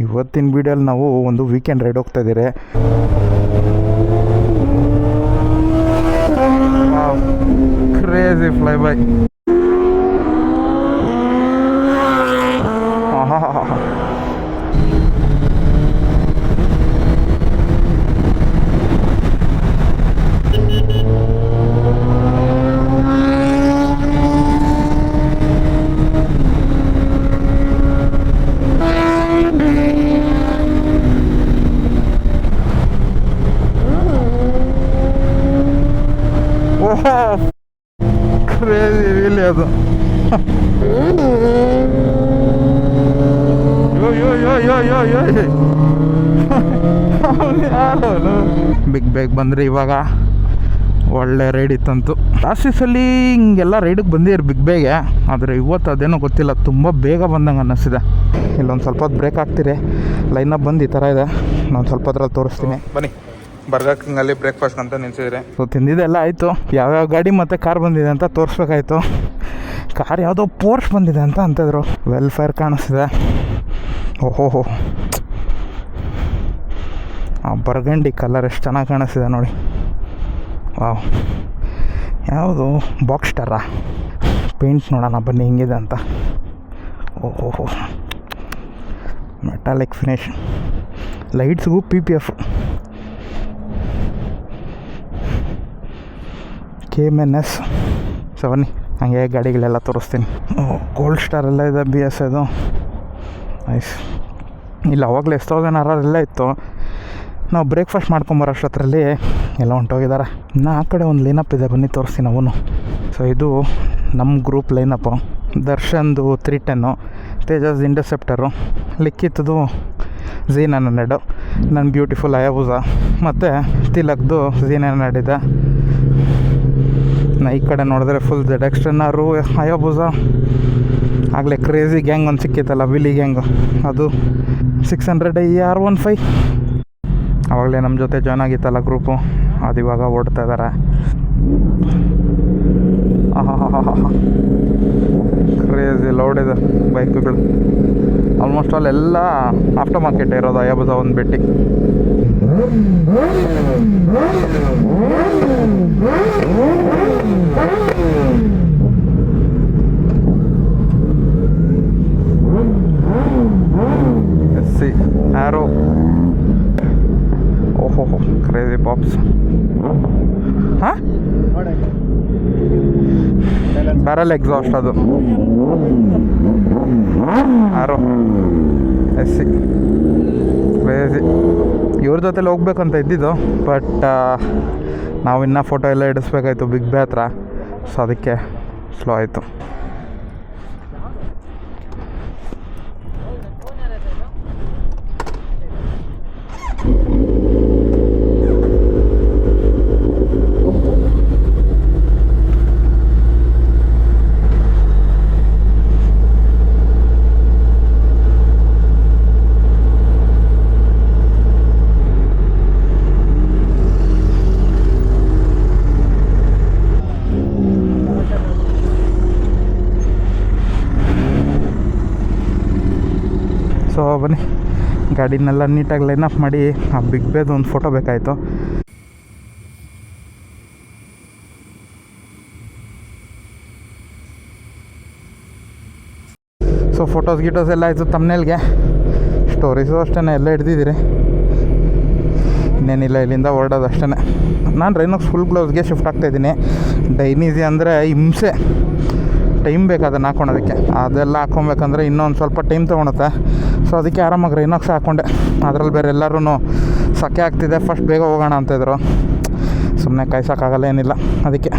ಇವತ್ತಿನ ವೀಡಿಯೋಲಿ ನಾವು ಒಂದು ವೀಕೆಂಡ್ ರೈಡ್ ಹೋಗ್ತಾ ಇದ್ದೀರಿ. ಕ್ರೇಜಿ ಫ್ಲೈ ಬೈ ಓಹೋ ವೀಲಿ ಅದು. ಬಿಗ್ ಬ್ಯಾಗ್ ಬಂದ್ರೆ ಇವಾಗ ಒಳ್ಳೆ ರೈಡ್ ಇತ್ತಂತು. ಲಾಸ್ಟಿಸಲ್ಲಿ ಹಿಂಗೆಲ್ಲ ರೈಡಿಗೆ ಬಂದಿರು ಬಿಗ್ ಬೇಗೆ ಆದರೆ ಇವತ್ತು ಅದೇನೋ ಗೊತ್ತಿಲ್ಲ ತುಂಬ ಬೇಗ ಬಂದಂಗೆ ಅನ್ನಿಸಿದೆ ಇಲ್ಲೊಂದು ಸ್ವಲ್ಪ ಹೊತ್ತು ಬ್ರೇಕ್ ಲೈನ್ ಲೈನಪ್ ಬಂದು ಈ ಥರ ಇದೆ. ನಾನು ಸ್ವಲ್ಪ ಹೊತ್ರಲ್ಲಿ ತೋರಿಸ್ತೀನಿ. ಬನ್ನಿ. ಬರ್ಗರ್ ಕಿಂಗಲ್ಲಿ ಬ್ರೇಕ್ಫಾಸ್ಟ್ ಅಂತ ನಿಲ್ಸಿದ್ರೆ. ಸೊ ತಿಂದಿದ್ದೆಲ್ಲ ಆಯಿತು. ಯಾವ್ಯಾವ ಗಾಡಿ ಮತ್ತು ಕಾರ್ ಬಂದಿದೆ ಅಂತ ತೋರಿಸ್ಬೇಕಾಯ್ತು. ಕಾರ್ ಯಾವುದೋ ಪೋರ್ಸ್ ಬಂದಿದೆ ಅಂತ ಅಂತಿದ್ರು. ವೆಲ್ಫೇರ್ ಕಾಣಿಸ್ತಿದೆ. ಓಹೋ ಆ ಬರ್ಗಂಡಿ ಕಲರ್ ಎಷ್ಟು ಚೆನ್ನಾಗಿ ಕಾಣಿಸ್ತಿದೆ ನೋಡಿ. ವಾವ್ ಯಾವುದು? ಬಾಕ್ಸ್ ಸ್ಟಾರಾ ಪೇಂಟ್ ನೋಡೋಣ ಬನ್ನಿ ಹಿಂಗಿದೆ ಅಂತ. ಓಹೋ metallic finish ಲೈಟ್ಸ್ಗೂ P P F K M N S so ಬನ್ನಿ. ಹಾಗೆ ಗಾಡಿಗಳೆಲ್ಲ ತೋರಿಸ್ತೀನಿ. ಗೋಲ್ಡ್ ಸ್ಟಾರ್ ಎಲ್ಲ ಇದೆ ಬಿ ಎಸ್ ಇದು. ಐಸ್ ಇಲ್ಲ, ಅವಾಗಲೇ ಎಷ್ಟೋ ಜನ ಎಲ್ಲ ಇತ್ತು. ನಾವು ಬ್ರೇಕ್ಫಾಸ್ಟ್ ಮಾಡ್ಕೊಂಬರೋ ಅಷ್ಟೊತ್ತರಲ್ಲಿ ಎಲ್ಲ ಹೊಂಟೋಗಿದ್ದಾರೆ. ಇನ್ನು ಆ ಕಡೆ ಒಂದು ಲೈನಪ್ ಇದೆ, ಬನ್ನಿ ತೋರಿಸ್ತೀನಿ ಅವನು. ಸೊ ಇದು ನಮ್ಮ ಗ್ರೂಪ್ ಲೈನಪ್ಪು ದರ್ಶನ್ದು ತ್ರೀ ಟೆನ್ನು ತೇಜಸ್ ಇಂಟರ್ಸೆಪ್ಟರು ಲಿಕ್ಕಿತ್ತದು ಝೀನ್ ನೈನ್ ಹಂಡ್ರೆಡು ನನ್ನ ಬ್ಯೂಟಿಫುಲ್ ಅಯಾಬೂಜ ಮತ್ತು ತಿಲಕ್ದು ಝೀನ್ ನೈನ್ ಹಂಡ್ರೆಡ್ ಇದೆ. ನಾ ಈ ಕಡೆ ನೋಡಿದ್ರೆ ಫುಲ್ ಜೆಡ್ ಎಕ್ಸ್ಟೆನ್ನಾರು ಅಯೋಬುಜ ಆಗಲೇ ಕ್ರೇಜಿ ಗ್ಯಾಂಗ್ ಒಂದು ಸಿಕ್ಕಿತ್ತಲ್ಲ ವಿಲಿ ಗ್ಯಾಂಗು ಅದು six hundred E R one five ಆವಾಗಲೇ ನಮ್ಮ ಜೊತೆ ಜಾಯ್ನ್ ಆಗಿತ್ತಲ್ಲ ಗ್ರೂಪು ಅದು ಇವಾಗ ಓಡ್ತಾ ಇದ್ದಾರೆ ಕ್ರೇಜಿ ಲೌಡ್ ಇದೆ ಬೈಕುಗಳು ಆಲ್ಮೋಸ್ಟ್ ಆಲ್ ಎಲ್ಲ ಆಫ್ಟರ್ ಮಾರ್ಕೆಟ್ ಇರೋದು ಅಯಾಬುಜ ಒಂದು ಬೆಟ್ಟಿ. ಎಸ್ ಸಿ ಆ್ಯರೋ ಓಹೋ ಕ್ರೇಜಿ ಪಾಪ್ಸ್ ಹಾಂ? ಬ್ಯಾರಲ್ ಎಕ್ಸಾಸ್ಟ್ ಅದು. ಆರು. ಎಸ್ ಸಿ ಕ್ರೇಜಿ ಇವ್ರ ಜೊತೆಲಿ ಹೋಗ್ಬೇಕಂತ ಇದ್ದಿದ್ದು ಬಟ್ ನಾವು ಇನ್ನೂ ಫೋಟೋ ಎಲ್ಲ ಇಡಿಸ್ಬೇಕಾಯ್ತು ಬಿಗ್ ಬ್ಯಾತ್ರ ಸೊ ಅದಕ್ಕೆ ಸ್ಲೋ ಆಯಿತು ಸೊ ಬನ್ನಿ ಗಾಡಿನೆಲ್ಲ ನೀಟಾಗಿ ಲೈನ್ ಅಪ್ ಮಾಡಿ ಆ ಬಿಗ್ ಬೇದು ಒಂದು ಫೋಟೋ ಬೇಕಾಯಿತು. ಸೊ ಫೋಟೋಸ್ ಗೀಟೋಸ್ ಎಲ್ಲ ಆಯಿತು ತಮ್ಮನೇಲ್ಗೆ ಸ್ಟೋರೀಸು ಅಷ್ಟೇ ಎಲ್ಲ ಹಿಡ್ದಿದ್ದೀರಿ. ಇನ್ನೇನಿಲ್ಲ, ಇಲ್ಲಿಂದ ಹೊರಡೋದು ಅಷ್ಟೇ ನಾನು ರೈನೋಕ್ಸ್ ಫುಲ್ ಗ್ಲೌಸ್ಗೆ ಶಿಫ್ಟ್ ಆಗ್ತಾಯಿದ್ದೀನಿ ಡೈನೀಸಿ ಅಂದರೆ ಹಿಂಸೆ. ಟೈಮ್ ಬೇಕು ಅದನ್ನು ಹಾಕೊಳೋದಕ್ಕೆ ಅದೆಲ್ಲ ಹಾಕ್ಕೊಬೇಕಂದ್ರೆ ಇನ್ನೊಂದು ಸ್ವಲ್ಪ ಟೈಮ್ ತೊಗೊಳುತ್ತೆ. ಸೊ ಅದಕ್ಕೆ ಆರಾಮಾಗಿ ರೈನಾಕ್ಸ್ ಹಾಕ್ಕೊಂಡೆ ಅದರಲ್ಲಿ ಬೇರೆ ಎಲ್ಲರೂ ಸಕ್ಕೆ ಆಗ್ತಿದೆ. ಫಸ್ಟ್ ಬೇಗ ಹೋಗೋಣ ಅಂತಿದ್ರು ಸುಮ್ಮನೆ ಕಾಯ್ಸೋಕ್ಕಾಗಲ್ಲ, ಏನಿಲ್ಲ. ಅದಕ್ಕೆ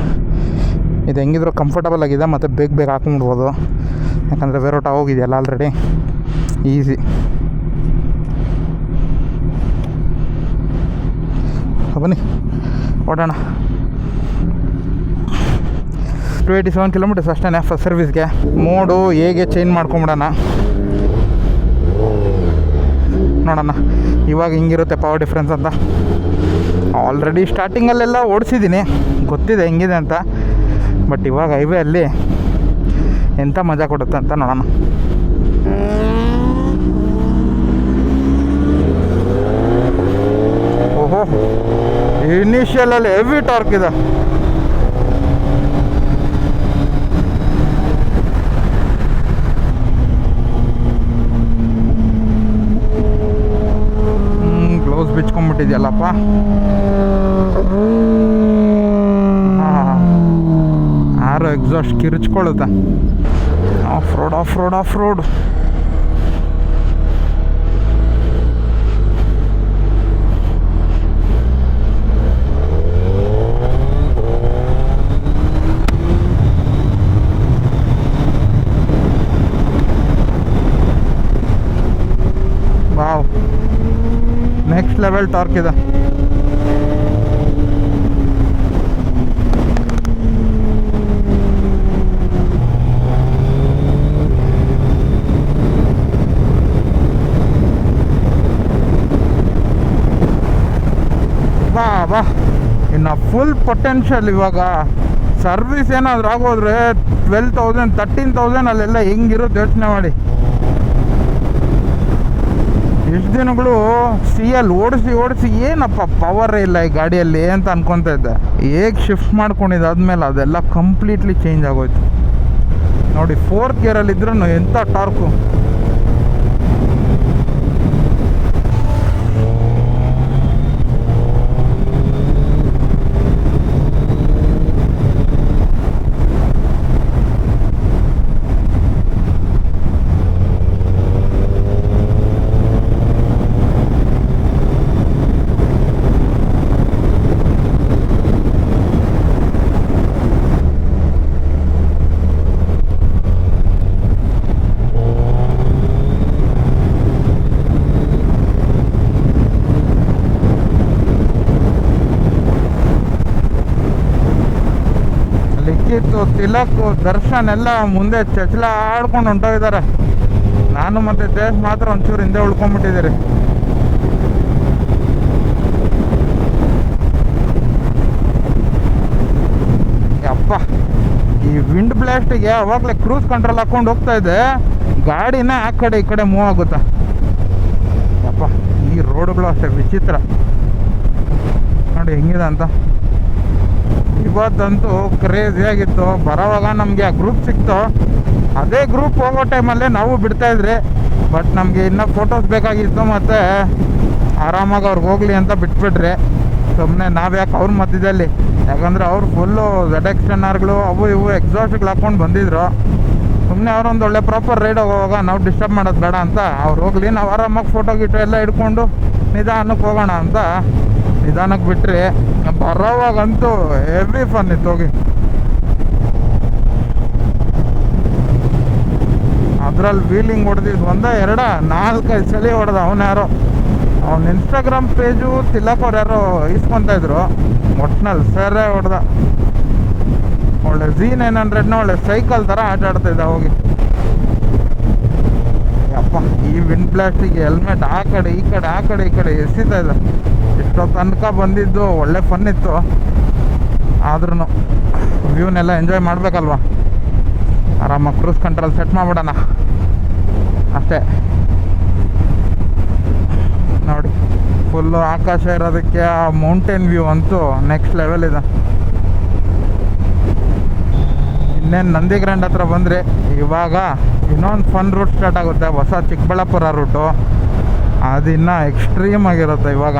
ಇದು ಹೆಂಗಿದ್ರು ಕಂಫರ್ಟಬಲ್ ಆಗಿದೆ. ಮತ್ತು ಬೇಗ ಬೇಗ ಹಾಕೊಂಡ್ಬಿಡ್ಬೋದು. ಯಾಕಂದರೆ ಬೇರೋಟ ಹೋಗಿದೆಯಲ್ಲ ಆಲ್ರೆಡಿ ಈಸಿ ಬನ್ನಿ. ಓಡೋಣ. ಟು ಏಯ್ಟಿ ಸೆವೆನ್ ಕಿಲೋಮೀಟರ್ಸ್ ಅಷ್ಟೇ ಫಸ್ಟ್ ಸರ್ವಿಸ್ಗೆ ಮೋಡು ಹೇಗೆ ಚೇಂಜ್ ಮಾಡ್ಕೊಂಬಿಡೋಣ. ನೋಡೋಣ ಇವಾಗ ಹಿಂಗಿರುತ್ತೆ ಪವರ್ ಡಿಫ್ರೆನ್ಸ್ ಅಂತ. ಆಲ್ರೆಡಿ ಸ್ಟಾರ್ಟಿಂಗಲ್ಲೆಲ್ಲ ಓಡಿಸಿದ್ದೀನಿ, ಗೊತ್ತಿದೆ ಹೆಂಗಿದೆ ಅಂತ. ಬಟ್ ಇವಾಗ ಹೈವೇ ಅಲ್ಲಿ ಎಂಥ ಮಜಾ ಕೊಡುತ್ತೆ ಅಂತ ನೋಡೋಣ ಓಹೋ ಇನಿಷಿಯಲಲ್ಲಿ ಹೆವಿ ಟಾರ್ಕ್ ಇದೆ. ಬಿಚ್ಕೊಂಡ್ಬಿಟ್ಟಿದ್ಯಲ್ಲಪ್ಪ ಆರು exhaust ಕಿರಿಚ್ಕೊಳ್ಳುತ್ತೆ. Off road off road off road wow next level torque ಇದೆ. ಬಾ ಬಾ ಇನ್ನು ಫುಲ್ ಪೊಟೆನ್ಷಿಯಲ್ ಇವಾಗ. ಸರ್ವಿಸ್ ಏನಾದರೂ ಆಗೋದ್ರೆ ಟ್ವೆಲ್ ತೌಸಂಡ್ ತರ್ಟೀನ್ ತೌಸಂಡ್ ಅಲ್ಲೆಲ್ಲ ಹೆಂಗಿರೋದು ಯೋಚನೆ ಮಾಡಿ. ಎಷ್ಟು ದಿನಗಳು ಸಿ ಎಲ್ ಓಡಿಸಿ ಓಡಿಸಿ ಏನಪ್ಪ ಪವರ್ ಇಲ್ಲ ಈ ಗಾಡಿಯಲ್ಲಿ ಅಂತ ಅನ್ಕೊತಾ ಇದ್ದೆ. ಹೇಗೆ ಶಿಫ್ಟ್ ಮಾಡ್ಕೊಂಡಿದ್ದೆ ಆದ್ಮೇಲೆ ಅದೆಲ್ಲ ಕಂಪ್ಲೀಟ್ಲಿ ಚೇಂಜ್ ಆಗೋಯ್ತು. ನೋಡಿ ಫೋರ್ತ್ ಗೇರಲ್ಲಿ ಇದ್ರೂ ಎಂಥ ಟಾರ್ಕು ಲಿಖಿತ್ ತಿಲಕ್ ದರ್ಶನ್ ಎಲ್ಲ ಮುಂದೆ ಚಚ್ಚಲ ಆಡ್ಕೊಂಡು ಹೊಂಟೋಗಿದ್ದಾರೆ. ನಾನು ಮತ್ತೆ ದೇಶ್ ಮಾತ್ರ ಒಂಚೂರು ಹಿಂದೆ ಉಳ್ಕೊಂಡ್ಬಿಟ್ಟಿದ್ದೀರಿ. ಅಪ್ಪ ಈ ವಿಂಡ್ ಬ್ಲಾಸ್ಟಿಗೆ ಅವಾಗಲೇ ಕ್ರೂಸ್ ಕಂಟ್ರೋಲ್ ಹಾಕೊಂಡು ಹೋಗ್ತಾ ಇದ್ದೆ ಗಾಡಿನ ಆ ಕಡೆ ಈ ಕಡೆ ಮೂವ್ ಆಗುತ್ತಾ? ಅಪ್ಪ ಈ ರೋಡ್ಗಳು ಅಷ್ಟೇ ವಿಚಿತ್ರ. ನೋಡಿ ಹೆಂಗಿದೆ ಅಂತ. ಇವತ್ತಂತೂ ಕ್ರೇಜಿ ಆಗಿತ್ತು. ಬರೋವಾಗ ನಮಗೆ ಆ ಗ್ರೂಪ್ ಸಿಕ್ತು. ಅದೇ ಗ್ರೂಪ್ ಹೋಗೋ ಟೈಮಲ್ಲೇ ನಾವು ಬಿಡ್ತಾ ಇದ್ರಿ. ಬಟ್ ನಮಗೆ ಇನ್ನೂ ಫೋಟೋಸ್ ಬೇಕಾಗಿತ್ತು ಮತ್ತು ಆರಾಮಾಗಿ ಅವ್ರಿಗೆ ಹೋಗಲಿ ಅಂತ ಬಿಟ್ಬಿಟ್ರಿ. ಸುಮ್ಮನೆ ನಾವು ಯಾಕೆ ಅವ್ರ ಮಧ್ಯದಲ್ಲಿ? ಯಾಕಂದರೆ ಅವ್ರು ಫುಲ್ಲು ಝಡ್ ಎಕ್ಸ್ಟೆನ್ನರ್ಗಳು ಅವು ಇವು ಎಕ್ಸಾಸ್ಟ್ಗಳು ಹಾಕ್ಕೊಂಡು ಬಂದಿದ್ರು. ಸುಮ್ಮನೆ ಅವ್ರೊಂದು ಒಳ್ಳೆ ಪ್ರಾಪರ್ ರೈಡ್ ಹೋಗುವಾಗ ನಾವು ಡಿಸ್ಟರ್ಬ್ ಮಾಡೋದು ಬೇಡ ಅಂತ. ಅವ್ರು ಹೋಗಲಿ, ನಾವು ಆರಾಮಾಗಿ ಫೋಟೋ ಗಿಟೋ ಎಲ್ಲ ಹಿಡ್ಕೊಂಡು ನಿಧಾನಕ್ಕೆ ಹೋಗೋಣ ಅಂತ. ನಿಧಾನಕ್ಕೆ ಬಿಟ್ರಿ. ಬರೋವಾಗಂತೂ ಹೆವಿ ಫನ್ ಇತ್ತು, ಹೋಗಿ. ಅದ್ರಲ್ಲಿ ವೀಲಿಂಗ್ ಹೊಡೆದಿದ್ದು ಒಂದ, ಎರಡ ನಾಲ್ಕೈದು ಸಲ ಹೊಡೆದ ಅವನು ಯಾರೋ. ಅವ್ನ ಇನ್ಸ್ಟಾಗ್ರಾಮ್ ಪೇಜು ತಿಲಕ್ ಅವ್ರು ಯಾರೋ ಇಸ್ಕೊತಾ ಇದ್ರು. ಒಟ್ನಲ್ಲಿ ಸರೇ ಹೊಡೆದ. ಒಳ್ಳೆ ಜಿ ನೈನ್ ಹಂಡ್ರೆಡ್ನ ಒಳ್ಳೆ ಸೈಕಲ್ ಥರ ಆಟ ಆಡ್ತಿದ್ದ ಹೋಗಿ. ಅಪ್ಪ ಈ ವಿಂಡ್ ಬ್ಲಾಸ್ಟಿಗೆ ಹೆಲ್ಮೆಟ್ ಆ ಕಡೆ, ಈ ಕಡೆ, ಆ ಕಡೆ, ಈ ಕಡೆ ಎಸಿತಾ ಇದ್ದ. ತನಕ ಬಂದಿದ್ದು, ಒಳ್ಳೆ ಫನ್ ಇತ್ತು. ಆದ್ರೂ ವ್ಯೂನೆಲ್ಲ ಎಂಜಾಯ್ ಮಾಡಬೇಕಲ್ವಾ? ಆರಾಮ ಕ್ರೂಸ್ ಕಂಟ್ರೋಲ್ ಸೆಟ್ ಮಾಡಿಬಿಡೋಣ. ಅಷ್ಟೇ. ನೋಡಿ ಫುಲ್ಲು ಆಕಾಶ ಇರೋದಕ್ಕೆ ಆ ಮೌಂಟೇನ್ ವ್ಯೂ ಅಂತೂ ನೆಕ್ಸ್ಟ್ ಲೆವೆಲ್ ಇದೆ. ಇನ್ನೇನು ನಂದಿ ಗ್ರ್ಯಾಂಡ್ ಹತ್ರ ಬಂದರೆ ಇವಾಗ ಇನ್ನೊಂದು ಫನ್ ರೂಟ್ ಸ್ಟಾರ್ಟ್ ಆಗುತ್ತೆ. ಹೊಸ ಚಿಕ್ಕಬಳ್ಳಾಪುರ ರೂಟು ಅದಿನ್ನ ಎಕ್ಸ್ಟ್ರೀಮ್ ಆಗಿರುತ್ತೆ ಇವಾಗ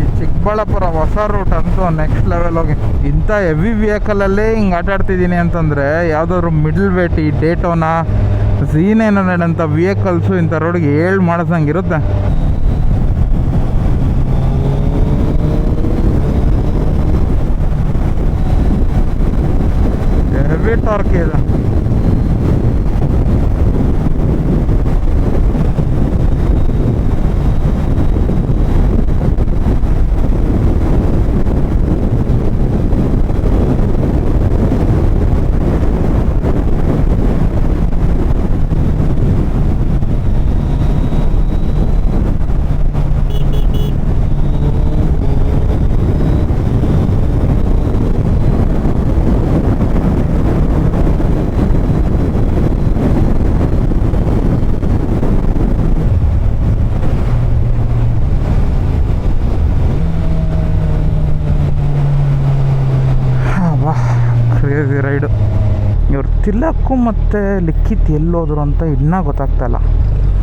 ಈ ಚಿಕ್ಕಬಳ್ಳಾಪುರ ಹೊಸ ರೂಟ್ ಅಂತೂ ನೆಕ್ಸ್ಟ್ ಲೆವೆಲ್ ಹೋಗಿ. ಇಂಥ ಹೆವಿ ವೆಹಿಕಲಲ್ಲೇ ಹಿಂಗೆ ಆಟಾಡ್ತಿದ್ದೀನಿ ಅಂತಂದರೆ ಯಾವುದಾದ್ರು ಮಿಡ್ಲ್ ವೇಟ್ ಡೇಟೋನ ಝೀನ್ ಏನೋ ಅಂತ ವೆಹಿಕಲ್ಸು ಇಂಥ ರೋಡ್ಗೆ ಏಳು ಮಾಡಿಸಂಗಿರುತ್ತೆ ಹೆವಿ ಟಾರ್ಕ್ ಇದೆ. ತಿಲಕ್ಕು ಮತ್ತು ಲಿಖಿತ್ ಎಲ್ಲೋದ್ರು ಅಂತ ಇನ್ನೂ ಗೊತ್ತಾಗ್ತಾ ಇಲ್ಲ.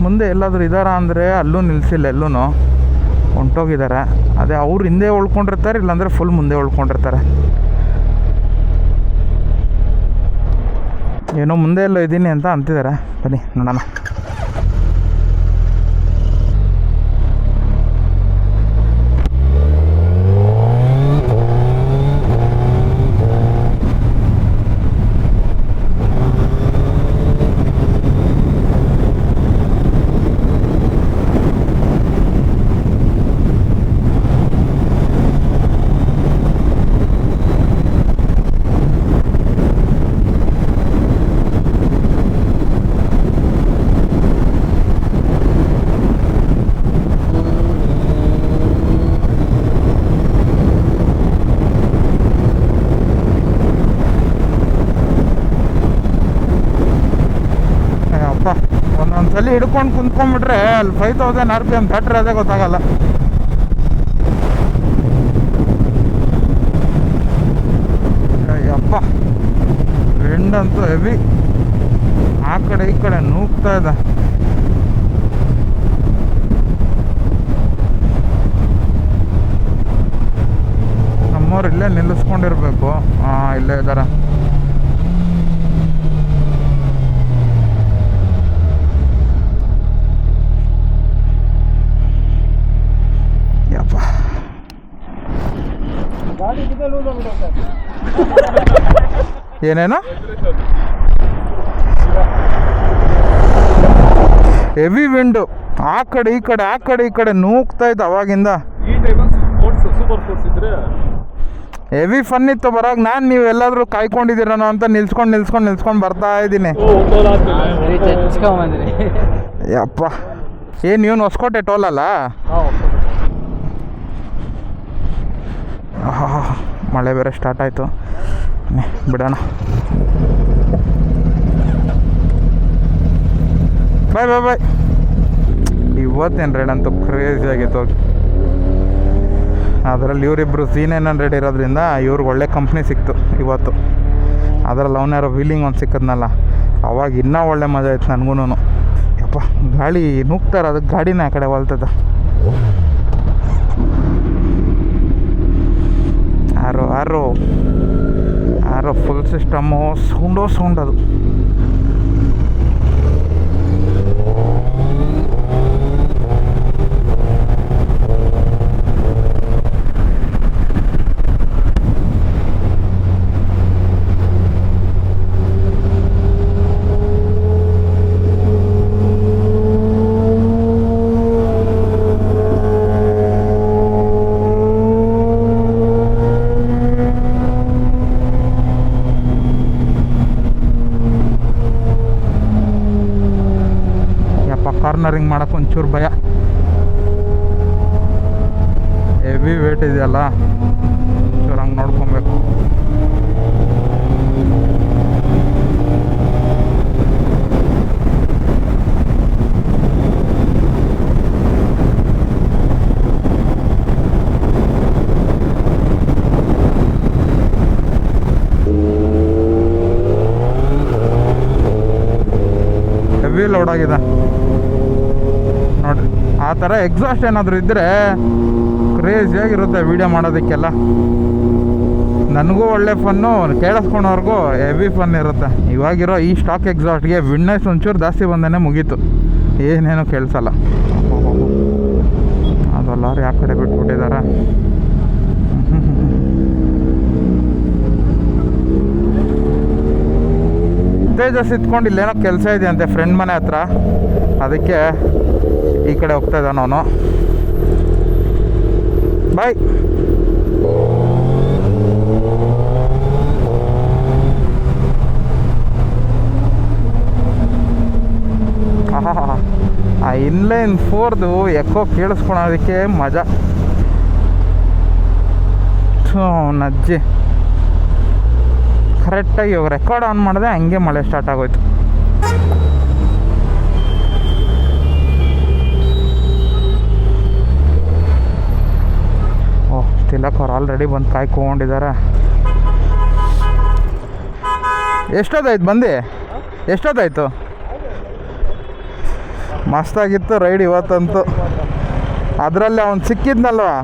ಮುಂದೆ ಎಲ್ಲಾದರೂ ಇದ್ದಾರಾ ಅಂದರೆ ಅಲ್ಲೂ ನಿಲ್ಲಿಸಿಲ್ಲ ಎಲ್ಲೂ ಹೊಂಟೋಗಿದ್ದಾರೆ ಅದೇ ಅವ್ರು ಹಿಂದೆ ಉಳ್ಕೊಂಡಿರ್ತಾರೆ, ಇಲ್ಲಾಂದರೆ ಫುಲ್ ಮುಂದೆ ಉಳ್ಕೊಂಡಿರ್ತಾರೆ. ಏನೋ ಮುಂದೆ ಎಲ್ಲೋ ಇದ್ದೀನಿ ಅಂತ ಅಂತಿದ್ದಾರೆ ಬನ್ನಿ, ನೋಡೋಣ ಅಪ್ಪ ಸಲ ಹಿಡ್ಕೊಂಡು ಕುಂತ್ಕೊಂಡ್ಬಿಟ್ರೆ ಅಲ್ಲಿ five thousand R P M battery ಅದೇ ಗೊತ್ತಾಗಲ್ಲ. ಅಪ್ಪ ಅಂತೂ ಹೆವಿ ಆ ಕಡೆ ಈ ಕಡೆ ನೂಗ್ತಾ ಇದೆ ನಮ್ಮವ್ರು ಇಲ್ಲೇ ನಿಲ್ಲಿಸ್ಕೊಂಡಿರ್ಬೇಕು. ಇಲ್ಲೇ ಇದ್ದಾರೆ ಯಪ್ಪ ಏನೇನು? ಹೆವಿ ವಿಂಡು ಆ ಕಡೆ ಈ ಕಡೆ ಆ ಕಡೆ ಈ ಕಡೆ ನೂಗ್ತಾ ಇತ್ತು ಅವಾಗಿಂದ. ಹೆವಿ ಫನ್ ಇತ್ತು ಬರಾಗ. ನಾನು ನೀವು ಎಲ್ಲಾದರೂ ಕಾಯ್ಕೊಂಡಿದ್ದೀರನೋ ಅಂತ ನಿಲ್ಸ್ಕೊಂಡು ನಿಲ್ಸ್ಕೊಂಡು ನಿಲ್ಸ್ಕೊಂಡು ಬರ್ತಾ ಇದ್ದೀನಿ. ಯಪ್ಪ. ಏನು ಇವನು ಹೊಸ್ಕೋಟೆ ಟೋಲ್ ಅಲ್ಲ ಆಹಾ, ಮಳೆ ಬೇರೆ ಸ್ಟಾರ್ಟ್ ಆಯಿತು. ಬಿಡೋಣ. ಬಾಯ್ ಬಾಯ್ ಬಾಯ್ ಇವತ್ತೇನು ರೇಡ್ ಅಂತ ಕ್ರೇಜಿ ಆಗಿತ್ತು. ಅದರಲ್ಲಿ ಇವರಿಬ್ಬರು ಸೀನ್ ನೈನ್ ಹಂಡ್ರೆಡ್ ಇರೋದ್ರಿಂದ ಇವ್ರಿಗೆ ಒಳ್ಳೆ ಕಂಪ್ನಿ ಸಿಕ್ತು ಇವತ್ತು. ಅದರಲ್ಲಿ ಅವನ್ಯಾರೋ ವೀಲಿಂಗ್ ಒಂದು ಸಿಕ್ಕದ್ನಲ್ಲ, ಅವಾಗ ಇನ್ನೂ ಒಳ್ಳೆ ಮಜಾ ಇತ್ತು ನನಗೂ ಯಪ್ಪ, ಗಾಳಿ ನುಗ್ತಾರೆ ಅದಕ್ಕೆ ಗಾಡಿನ ಆ ಕಡೆ ಹೊಲ್ತದ. Arrow arrow arrow full system ಸೌಂಡೋ sound ಅದು ಯಪ್ಪ ಕಾರ್ನರಿಂಗ್ ಮಾಡೋಕೆ ಒಂಚೂರು ಭಯ. ಹೆವಿ ವೇಟ್ ಇದೆಯಲ್ಲ ಒಂಚೂರು ಹಂಗೆ ನೋಡ್ಕೊಬೇಕು. ಹೆವಿ ಲೋಡ್ ಆಗಿದೆ. ಥರ ಎಕ್ಸಾಸ್ಟ್ ಏನಾದರೂ ಇದ್ದರೆ ಕ್ರೇಜಿಯಾಗಿರುತ್ತೆ ವೀಡಿಯೋ ಮಾಡೋದಕ್ಕೆಲ್ಲ. ನನಗೂ ಒಳ್ಳೆ ಫನ್ನು ಕೇಳಿಸ್ಕೊಳೋರ್ಗೂ ಹೆವಿ ಫನ್ ಇರುತ್ತೆ. ಇವಾಗಿರೋ ಈ ಸ್ಟಾಕ್ ಎಕ್ಸಾಸ್ಟ್ಗೆ ವಿಡ್ನೆಸ್ ಒಂಚೂರು ಜಾಸ್ತಿ ಬಂದೇ ಮುಗೀತು. ಏನೇನು ಕೇಳಿಸಲ್ಲ. ಅದು ಲಾರಿ ಆ ಕಡೆ ಬಿಟ್ಬಿಟ್ಟಿದ್ದಾರೆ ತೇಜಸ್ ಇತ್ಕೊಂಡು ಇಲ್ಲೇನೋ ಕೆಲಸ ಇದೆಯಂತೆ ಫ್ರೆಂಡ್ ಮನೆ ಹತ್ರ. ಅದಕ್ಕೆ ಈ ಕಡೆ ಹೋಗ್ತಾ ಇದ್ದಾನ ಅವನು. ಬಾಯ್. ಆ ಇನ್ಲೈನ್ ಫೋರ್ದು ಎಕ್ಕೋ ಕೇಳಿಸ್ಕೊಳೋದಕ್ಕೆ ಮಜಾ. ನಜ್ಜಿ. ಕರೆಕ್ಟಾಗಿ ಇವಾಗ ರೆಕಾರ್ಡ್ ಆನ್ ಮಾಡಿದೆ ಹಂಗೆ ಮಳೆ ಸ್ಟಾರ್ಟ್ ಆಗೋಯ್ತು. ತಿಲಕ್ ಅವ್ರು ಆಲ್ರೆಡಿ ಬಂದು ಕಾಯ್ಕೊಂಡಿದ್ದಾರೆ ಎಷ್ಟೊತ್ತಾಯ್ತು ಬಂದು? ಎಷ್ಟೊತ್ತಾಯ್ತು? ಮಸ್ತಾಗಿತ್ತು ರೈಡ್ ಇವತ್ತಂತೂ. ಅದರಲ್ಲಿ ಅವ್ನು ಸಿಕ್ಕಿದ್ನಲ್ವಾ?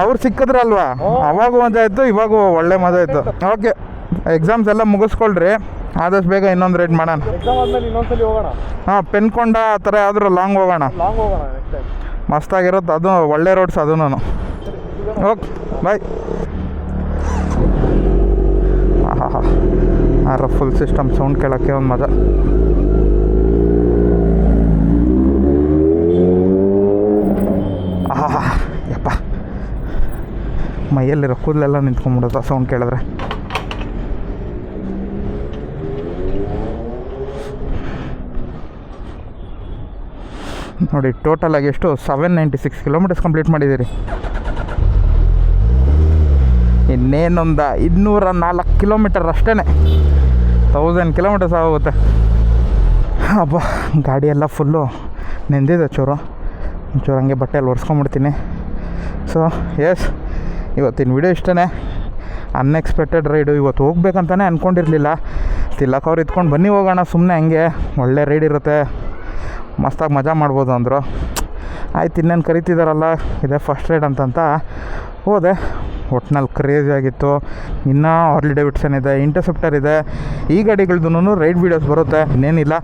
ಅವ್ರು ಸಿಕ್ಕಿದ್ರಲ್ವಾ? ಅವಾಗ ಮಜಾ ಆಯಿತು ಇವಾಗ ಒಳ್ಳೆ ಮಜಾ ಆಯಿತು. ಓಕೆ ಎಕ್ಸಾಮ್ಸ್ ಎಲ್ಲ ಮುಗಿಸ್ಕೊಳ್ರಿ. ಆದಷ್ಟು ಬೇಗ ಇನ್ನೊಂದು ರೈಡ್ ಮಾಡೋಣ. ಹಾಂ ಪೆನ್ಕೊಂಡ ಆ ಥರ ಯಾವ್ದಾರು ಲಾಂಗ್ ಹೋಗೋಣ. ಮಸ್ತಾಗಿರುತ್ತೆ ಅದು ಒಳ್ಳೆ ರೋಡ್ಸ್ ಅದು ನಾನು ಓಕೆ ಬಾಯ್ ಹಾಂ ಹಾಂ ಫುಲ್ ಸಿಸ್ಟಮ್ ಸೌಂಡ್ ಕೇಳೋಕ್ಕೆ ಒಂದು ಮಜಾ. ಆಹಾ ಯಪ್ಪ. ಮೈಯಲ್ಲಿರೋ ಕೂದಲೆಲ್ಲ ನಿಂತ್ಕೊಂಡ್ಬಿಡುತ್ತೆ ಸೌಂಡ್ ಕೇಳಿದ್ರೆ. ನೋಡಿ ಟೋಟಲ್ ಆಗಿ ಎಷ್ಟು? Seven ninety six kilometres complete ಮಾಡಿದ್ದೀರಿ. ಇನ್ನೇನೊಂದು ಇನ್ನೂರ ನಾಲ್ಕು ಕಿಲೋಮೀಟರ್ ಅಷ್ಟೇ ತೌಸಂಡ್ ಕಿಲೋಮೀಟರ್ಸ್ ಆಗುತ್ತೆ ಅಬ್ಬ, ಗಾಡಿ ಎಲ್ಲ ಫುಲ್ಲು ನೆಂದಿದೆ ಚೂರು. ಒಂಚೂರು ಹಂಗೆ ಬಟ್ಟೆಯಲ್ಲಿ ಒರೆಸ್ಕೊಂಬಿಡ್ತೀನಿ. ಸೊ ಎಸ್ ಇವತ್ತಿನ ವಿಡಿಯೋ ಇಷ್ಟೇ ಅನ್ಎಕ್ಸ್ಪೆಕ್ಟೆಡ್ ರೈಡು ಇವತ್ತು ಹೋಗ್ಬೇಕಂತಲೇ ಅಂದ್ಕೊಂಡಿರಲಿಲ್ಲ ತಿಲ್ಲಕ್ಕವ್ರು ಇದ್ಕೊಂಡು ಬನ್ನಿ ಹೋಗೋಣ ಸುಮ್ಮನೆ ಹಂಗೆ. ಒಳ್ಳೆ ರೈಡ್ ಇರುತ್ತೆ. ಮಸ್ತಾಗಿ ಮಜಾ ಮಾಡ್ಬೋದು ಅಂದರು. ಆಯ್ತು, ಇನ್ನೇನು ಕರಿತಿದ್ದಾರಲ್ಲ ಇದೇ ಫಸ್ಟ್ ರೈಡ್ ಅಂತಂತ ಹೋದೆ. ಒಟ್ನಲ್ಲಿ ಕ್ರೇಜಿ ಆಗಿತ್ತು. ಇನ್ನೂ ಆರ್ಲಿ ಡೇವಿಡ್ಸನ್ ಇದೆ ಇಂಟರ್ಸೆಪ್ಟರ್ ಇದೆ. ಈ ಗಾಡಿಗಳ್ದು ರೈಡ್ ವೀಡಿಯೋಸ್ ಬರುತ್ತೆ, ಇನ್ನೇನಿಲ್ಲ.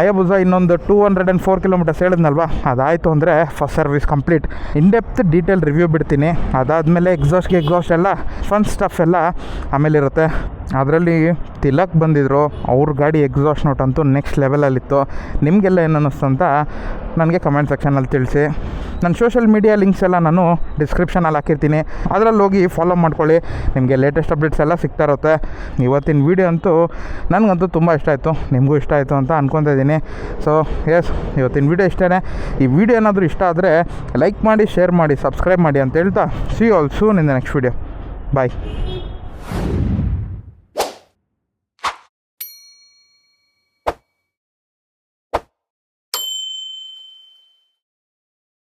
ಅಯಬುಜ ಇನ್ನೊಂದು two hundred and four kilometres ಹೇಳಿದ್ನಲ್ವಾ? ಅದಾಯಿತು ಅಂದರೆ first service complete in depth detail review ಬಿಡ್ತೀನಿ. ಅದಾದಮೇಲೆ ಎಕ್ಸಾಸ್ಟ್ಗೆ ಎಕ್ಸಾಸ್ಟ್ ಎಲ್ಲ ಫನ್ ಸ್ಟಫ್ ಎಲ್ಲ ಆಮೇಲಿರುತ್ತೆ ಅದರಲ್ಲಿ ತಿಲಕ್ ಬಂದಿದ್ರು, ಅವ್ರ ಗಾಡಿ ಎಕ್ಸಾಸ್ಟ್ ನೋಟ್ ಅಂತೂ ನೆಕ್ಸ್ಟ್ ಲೆವೆಲಲ್ಲಿತ್ತು ನಿಮಗೆಲ್ಲ ಏನು ಅನ್ನಿಸ್ತು ಅಂತ ನನಗೆ ಕಮೆಂಟ್ ಸೆಕ್ಷನಲ್ಲಿ ತಿಳಿಸಿ. ನನ್ನ ಸೋಷಿಯಲ್ ಮೀಡಿಯಾ ಲಿಂಕ್ಸ್ ಎಲ್ಲ ನಾನು ಡಿಸ್ಕ್ರಿಪ್ಷನಲ್ಲಿ ಹಾಕಿರ್ತೀನಿ. ಅದರಲ್ಲಿ ಹೋಗಿ ಫಾಲೋ ಮಾಡ್ಕೊಳ್ಳಿ. ನಿಮಗೆ ಲೇಟೆಸ್ಟ್ ಅಪ್ಡೇಟ್ಸ್ ಎಲ್ಲ ಸಿಗ್ತಾ ಇರುತ್ತೆ. ಇವತ್ತಿನ ವೀಡಿಯೋ ಅಂತೂ ನನಗಂತೂ ತುಂಬ ಇಷ್ಟ ಆಯಿತು. ನಿಮಗೂ ಇಷ್ಟ ಆಯಿತು ಅಂತ ಅನ್ಕೊತಾ ಇದ್ದೀನಿ. ಸೊ ಎಸ್ ಇವತ್ತಿನ ವೀಡಿಯೋ ಇಷ್ಟೇ ಈ ವಿಡಿಯೋ ಏನಾದರೂ ಇಷ್ಟ ಆದರೆ ಲೈಕ್ ಮಾಡಿ ಶೇರ್ ಮಾಡಿ ಸಬ್ಸ್ಕ್ರೈಬ್ ಮಾಡಿ ಅಂತ ಹೇಳ್ತಾ see all soon in the next video bye